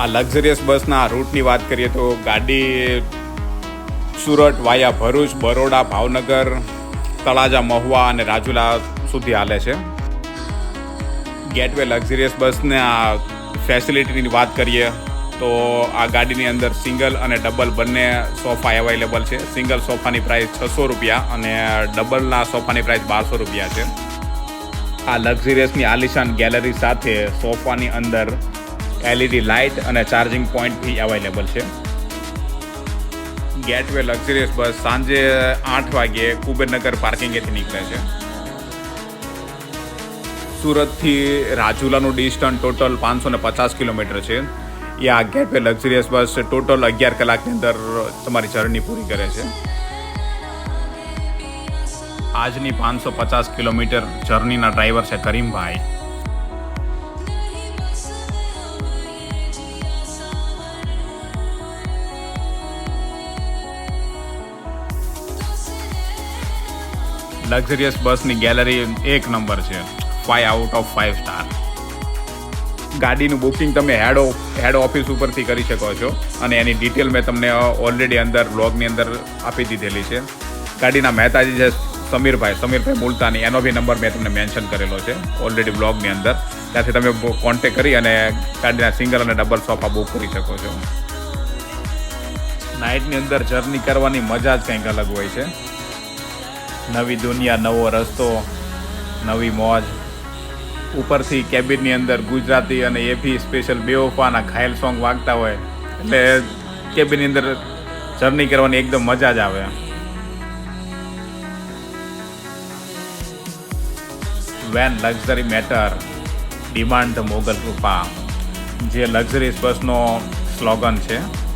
આ લક્ઝરિયસ બસના રૂટની વાત કરીએ તો ગાડી સુરત વાયા ભરૂચ, બરોડા, ભાવનગર, તળાજા, મહુવા અને રાજુલા સુધી હાલે છે. ગેટવે લક્ઝરિયસ આ ફેસિલિટીની વાત કરીએ તો આ ગાડીની અંદર સિંગલ અને ડબલ બંને સોફા અવેલેબલ છે. સિંગલ સોફાની પ્રાઇસ છસો રૂપિયા અને ડબલના સોફાની પ્રાઇસ બારસો રૂપિયા છે. આ લક્ઝરિયસની આલિશાન ગેલેરી સાથે સોફાની અંદર એલઈડી લાઇટ અને ચાર્જિંગ પોઈન્ટ બી અવેલેબલ છે. ગેટવે લક્ઝરિયસ બસ સાંજે આઠ વાગ્યે કુબેરનગર પાર્કિંગેથી નીકળે છે. સુરતથી રાજુલાનું ડિસ્ટન્સ ટોટલ પાંચસો ને પચાસ કિલોમીટર છે. એ આ ગેટવે લક્ઝરિયસ બસ ટોટલ અગિયાર કલાકની અંદર તમારી જર્ની પૂરી કરે છે. આજની પાંચસો પચાસ કિલોમીટર જર્નીના ડ્રાઈવર છે કરીમભાઈ. લક્ઝરિયસ બસની ગેલેરી એક નંબર છે. Five out of five star ગાડીનું બુકિંગ તમે હેડ હેડ ઓફિસ ઉપરથી કરી શકો છો. અને એની ડિટેલ મેં તમને ઓલરેડી અંદર બ્લોગની અંદર આપી દીધેલી છે. ગાડીના મહેતાજી છે સમીરભાઈ સમીરભાઈ મુલતાની. એનો બી નંબર મેં તમને મેન્શન કરેલો છે ઓલરેડી બ્લોગની અંદર. ત્યાંથી તમે કોન્ટેક કરી અને ગાડીના સિંગલ અને ડબલ સોફા બુક કરી શકો છો. નાઇટની અંદર જર્ની કરવાની મજા જ કંઈક અલગ હોય છે. નવી દુનિયા નવો રસ્તો નવી મોજ. ઉપરથી કેબિનની અંદર ગુજરાતી અને એ બી સ્પેશિયલ બેવફાના ઘાયલ સોંગ વાગતા હોય. એટલે કેબિનની અંદર જર્ની કરવાની એકદમ મજા જ આવે. When luxury matter demand Mogal Kripa. જે લક્ઝરીસ બસનો સ્લોગન છે.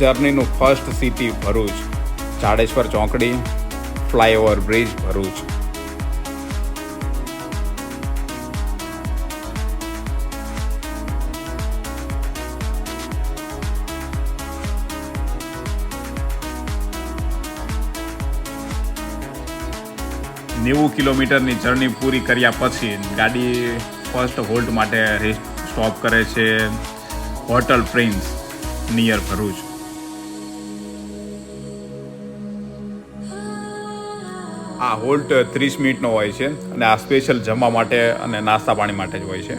જર્નીનું ફર્સ્ટ સિટી ભરૂચ જાડેશ્વર ચોકડી ફ્લાયઓવર બ્રિજ ભરૂચ. નેવું કિલોમીટરની જર્ની પૂરી કર્યા પછી ગાડી ફર્સ્ટ હોલ્ટ માટે સ્ટોપ કરે છે હોટલ પ્રિન્સ નિયર ભરૂચ. આ હોલ્ટ ત્રીસ મિનિટનો હોય છે અને આ સ્પેશિયલ જમવા માટે અને નાસ્તા પાણી માટે જ હોય છે.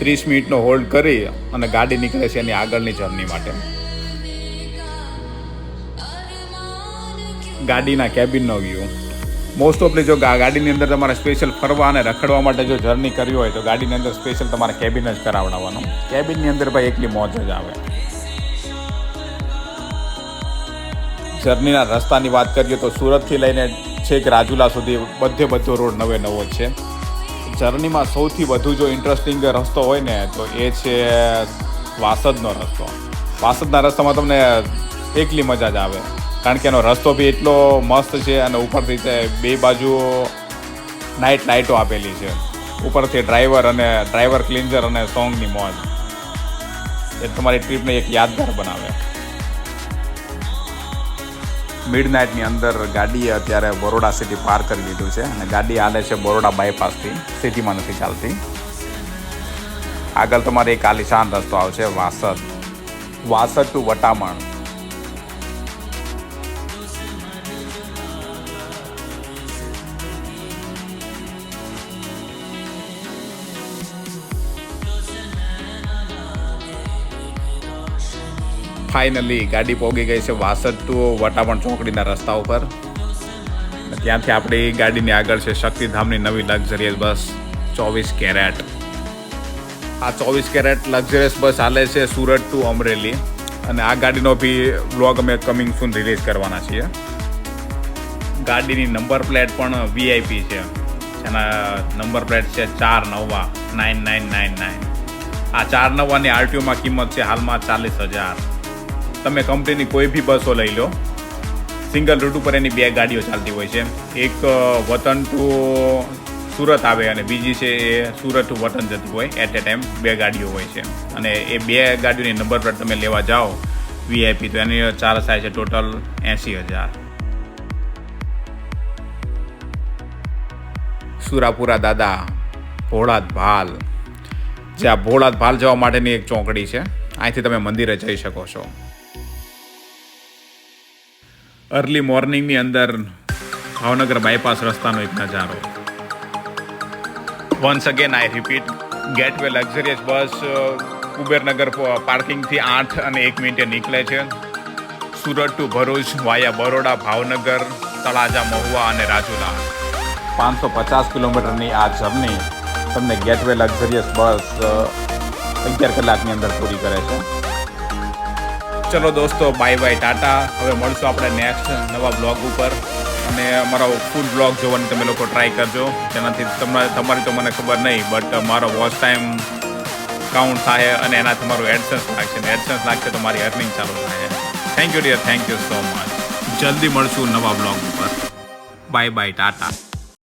ત્રીસ મિનિટનો હોલ્ડ કરી અને ગાડી નીકળે છે એની આગળની જર્ની માટે. ગાડીના કેબિનનો વ્યૂ મોસ્ટ ઓફલી જો ગાડીની અંદર તમારે સ્પેશિયલ ફરવા અને રખડવા માટે જો જર્ની કરવી હોય તો ગાડીની અંદર સ્પેશિયલ તમારે કેબિન જ કરાવડાવવાનું. કેબિનની અંદર ભાઈ એકલી મોજ જ આવે. જર્નીના રસ્તાની વાત કરીએ તો સુરતથી લઈને છેક રાજુલા સુધી બધે બધો રોડ નવે નવો છે જર્નીમાં સૌથી વધુ જો ઇન્ટરેસ્ટિંગ રસ્તો હોય ને તો એ છે વાસદનો રસ્તો. વાસદના રસ્તામાં તમને એકલી મજા જ આવે. કારણ કે એનો રસ્તો બી એટલો મસ્ત છે અને ઉપરથી તે બે બાજુ નાઇટ લાઇટો આપેલી છે. ઉપરથી ડ્રાઈવર અને ડ્રાઈવર ક્લિન્ઝર અને સોંગની મોજ. એ તમારી ટ્રીપને એક યાદગાર બનાવે. મિડ નાઇટની અંદર ગાડીએ અત્યારે બરોડા સિટી પાર કરી લીધું છે અને ગાડી હાલે છે બરોડા બાયપાસથી સિટીમાં નથી ચાલતી. આગળ તમારે એક આલિશાન રસ્તો આવશે વાસદ. વાસદ ટુ વટામણ. ફાઇનલી ગાડી પહોંચી ગઈ છે વાસદ ટુ વટાવણ ચોકડીના રસ્તા ઉપર. ત્યાંથી આપણી ગાડીની આગળ છે શક્તિધામની નવી લક્ઝરિયસ બસ, ચોવીસ કેરેટ. આ ચોવીસ કેરેટ લક્ઝરિયસ બસ હાલે છે સુરત ટુ અમરેલી. અને આ ગાડીનો બી વ્લોગ અમે કમિંગ સુન રિલીઝ કરવાના છીએ. ગાડીની નંબર પ્લેટ પણ વીઆઈપી છે. એના નંબર પ્લેટ છે ચાર નવા નાઇન નાઇન નાઇન નાઇન આ ચાર નવાની આરટીઓમાં કિંમત છે હાલમાં ચાલીસ હજાર. તમે કંપનીની કોઈ બી બસો લઈ લો. સિંગલ રૂટ ઉપર એની બે ગાડીઓ ચાલતી હોય છે. એક વતન ટુ સુરત આવે અને બીજી છે એ સુરત ટુ વતન જતી હોય એટ એ ટાઈમ બે ગાડીઓ હોય છે. અને એ બે ગાડીઓની નંબર પ્લેટ તમે લેવા જાઓ વીઆઈપી તો એની ચાર્જ થાય છે ટોટલ એંસી હજાર. સુરાપુરા દાદા ભોળાદ ભાલ. જે આ ભોળાદ ભાલ જવા માટેની એક ચોકડી છે. અહીંથી તમે મંદિરે જઈ શકો છો. અર્લી મોર્નિંગની અંદર ભાવનગર બાયપાસ રસ્તાનો એક નજારો. Once again I repeat Gateway luxurious bus Kubernagar પાર્કિંગથી આઠ અને એક મિનિટે નીકળે છે. સુરત ટુ ભરૂચ વાયા બરોડા, ભાવનગર, તળાજા, મહુવા અને રાજુલા. પાંચસો પચાસ કિલોમીટરની આ જર્ની તમને ગેટવે લક્ઝરિયસ બસ અગિયાર કલાકની અંદર પૂરી કરે છે. ચલો દોસ્તો બાય બાય ટાટા. હવે મળશું આપણે નેક્સ્ટ નવા બ્લોગ ઉપર. અને અમારો ફૂલ બ્લોગ જોવાની તમે લોકો ટ્રાય કરજો. જેનાથી તમારે તમારી તો મને ખબર નહીં બટ મારો વોચ ટાઈમ કાઉન્ટ થાય અને એનાથી મારું એડસન્સ લાગશે. ને એડસન્સ લાગશે તો મારી અર્નિંગ ચાલુ થાય. Thank you dear thank you so much જલ્દી મળશું નવા બ્લોગ ઉપર. Bye bye Tata.